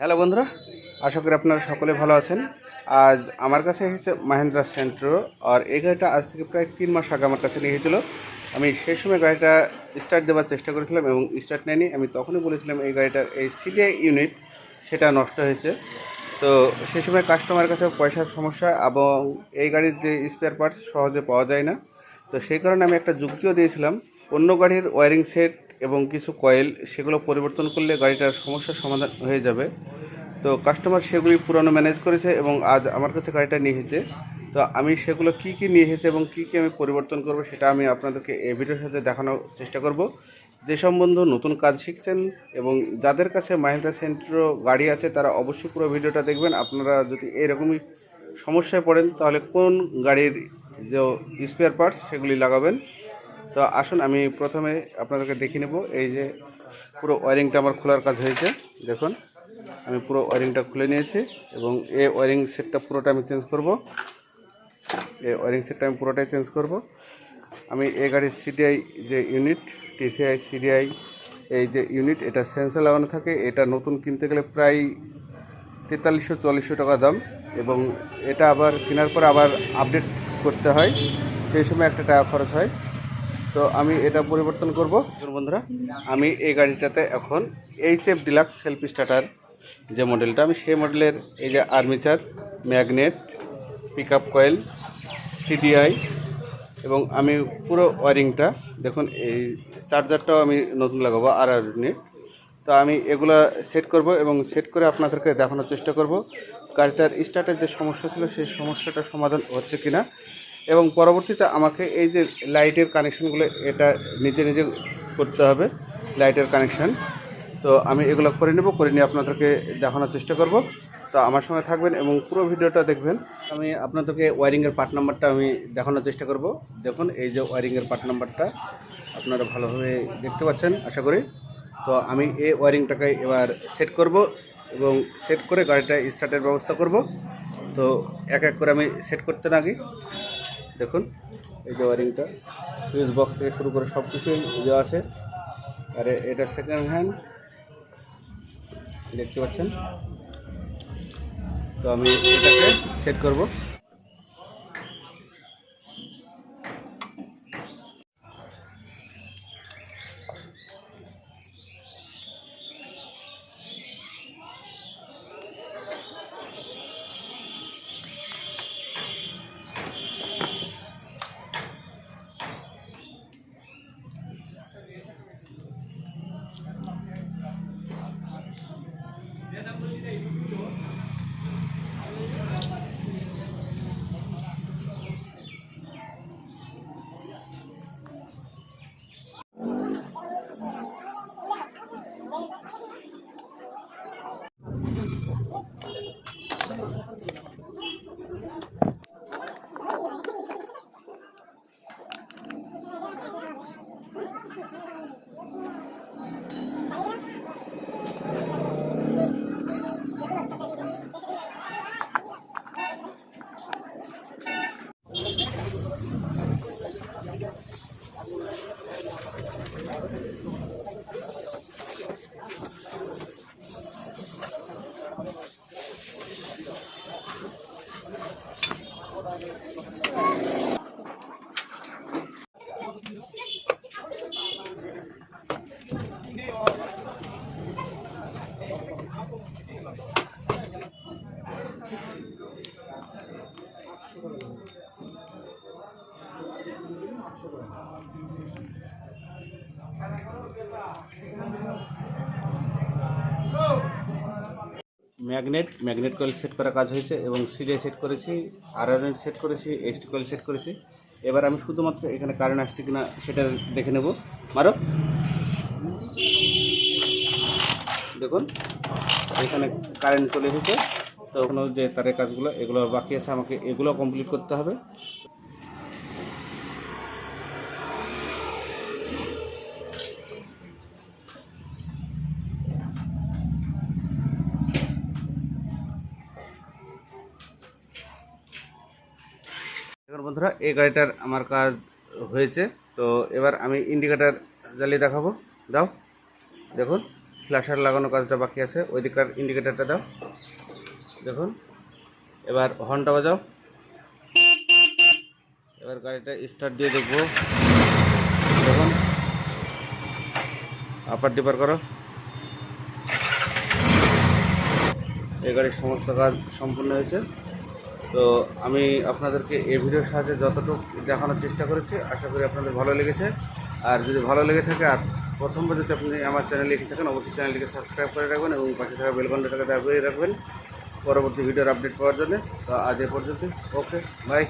Hello বন্ধুরা, আশা করি আপনারা সকলে ভালো আছেন। আজ আমার কাছে এসেছে মাহেন্দ্রা সেন্ট্রো, আর এই গাড়িটা আজ থেকে প্রায় তিন মাস আগে আমার কাছে নিয়ে আমি সেই সময় গাড়িটা স্টার্ট দেওয়ার চেষ্টা করেছিলাম এবং স্টার্ট নেয়নি। আমি তখনই বলেছিলাম এই গাড়িটার এই সিডিআই ইউনিট সেটা নষ্ট হয়েছে। তো সেই সময় কাস্টমারের কাছে পয়সার সমস্যা এবং এই গাড়ির যে স্পেয়ার পার্টস সহজে পাওয়া যায় না। তো সেই কারণে আমি একটা যুক্তিও দিয়েছিলাম, অন্য গাড়ির ওয়ারিং সেট এবং কিছু কয়েল, সেগুলো পরিবর্তন করলে গাড়িটার সমস্যার সমাধান হয়ে যাবে। তো কাস্টমার সেগুলি পুরনো ম্যানেজ করেছে এবং আজ আমার কাছে গাড়িটা নিয়ে এসেছে। তো আমি সেগুলো কি কি নিয়ে এসেছে এবং কি কি আমি পরিবর্তন করব সেটা আমি আপনাদেরকে এই ভিডিওর সাথে দেখানোর চেষ্টা করব। যে সম্বন্ধ নতুন কাজ শিখছেন এবং যাদের কাছে মাহিন্দ্রা সেন্ট্রো গাড়ি আছে, তারা অবশ্যই পুরো ভিডিওটা দেখবেন। আপনারা যদি এরকমই সমস্যায় পড়েন, তাহলে কোন গাড়ির যে স্পেয়ার পার্টস সেগুলি লাগাবেন। তো আসুন, আমি প্রথমে আপনাদেরকে দেখিয়ে নেব। এই যে পুরো ওয়ারিংটা আমার খোলার কাজ হয়েছে, দেখুন। আমি পুরো ওয়ারিংটা খুলে নিয়েছি এবং এই ওয়ারিং সেটটা পুরোটা আমি চেঞ্জ করব। এই ওয়ারিং সেটটা আমি পুরোটাই চেঞ্জ করব। আমি এই গাড়ির সিডিআই যে ইউনিট টিসিআই সিডিআই এই যে ইউনিট, এটা সেন্সার লাগানো থাকে। এটা নতুন কিনতে গেলে প্রায় তেতাল্লিশশো, চল্লিশশো টাকা দাম এবং এটা আবার কেনার পর আবার আপডেট করতে হয়। সেই সময় একটা টাকা খরচ হয়। তো আমি এটা পরিবর্তন করব। বন্ধুরা, আমি এই গাড়িটাতে এখন H F deluxe self starter যে মডেলটা আমি সেই মডেলের এই যে armature magnet pick up coil CDI এবং আমি পুরো ওয়ারিংটা দেখুন, এই চার্জারটাও আমি নতুন লাগাবো আর আর ইউনিট তো আমি এগুলা সেট করব এবং সেট করে আপনাদেরকে দেখানোর চেষ্টা করব। গাড়িটার স্টার্টের যে সমস্যা ছিল, সেই সমস্যাটার সমাধান হচ্ছে কিনা এবং পরবর্তীতে আমাকে এই যে লাইটের কানেকশানগুলো, এটা নিজে নিজে করতে হবে, লাইটের কানেকশান। তো আমি এগুলো করে নেব, করে নিয়ে আপনাদেরকে দেখানোর চেষ্টা করব। তো আমার সঙ্গে থাকবেন এবং পুরো ভিডিওটা দেখবেন। আমি আপনাদেরকে ওয়ারিংয়ের পার্ট নাম্বারটা আমি দেখানোর চেষ্টা করব। দেখুন, এই যে ওয়ারিংয়ের পার্ট নাম্বারটা আপনারা ভালোভাবে দেখতে পাচ্ছেন, আশা করি। তো আমি এই ওয়ারিংটাকে এবার সেট করব এবং সেট করে গাড়িটা স্টার্টের ব্যবস্থা করব। তো এক এক করে আমি সেট করতে না আগে দেখুন, এই যে ওয়ারিংটা। সুইচ বক্স থেকে শুরু করে সব কিছুই দেওয়া আছে আর এটা সেকেন্ড হ্যান্ড দেখতে পাচ্ছেন? তো আমি এটাকে সেট করব। Thank you. Magnet magnet coil set করা কাজ হয়েছে এবং সিডিআই সেট করেছি আর আর সেট করেছি এসটি কয়েল সেট করেছি। এবার আমি শুধুমাত্র এখানে কারেন্ট আসছে কিনা সেটা দেখে নেব। মারো দেখুন, এখানে কারেন্ট চলে এসেছে। তো ওখানে যে তারের কাজগুলো, এগুলো বাকি আছে, আমাকে এগুলো কমপ্লিট করতে হবে। বন্ধুরা, এই গাড়িটার আমার কাজ হয়েছে। তো এবার আমি ইন্ডিকেটার জ্বালিয়ে দেখাবো। দাও, দেখুন ফ্ল্যাশার লাগানো কাজটা বাকি আছে। ওই দিককার ইন্ডিকেটারটা দাও। দেখুন, এবার হর্নটা বাজাও। এবার গাড়িটা স্টার্ট দিয়ে দেখব। দেখুন আপার ডিপার করো। এই গাড়ির সমস্ত কাজ সম্পূর্ণ হয়েছে। তো আমি আপনাদেরকে এই ভিডিওর সাহায্যে যতটুকু দেখানোর চেষ্টা করেছি, আশা করি আপনাদের ভালো লেগেছে। আর যদি ভালো লেগে থাকে, আর প্রথমবার যদি আপনি আমার চ্যানেলে লিখে থাকেন, অবশ্যই চ্যানেলটিকে সাবস্ক্রাইব করে রাখবেন এবং পাশে থাকা বেলকনটাকে দাবিয়ে রাখবেন। পরবর্তী ভিডিওর আপডেট পাওয়ার জন্য। তো আজ এ পর্যন্ত ওকে বাই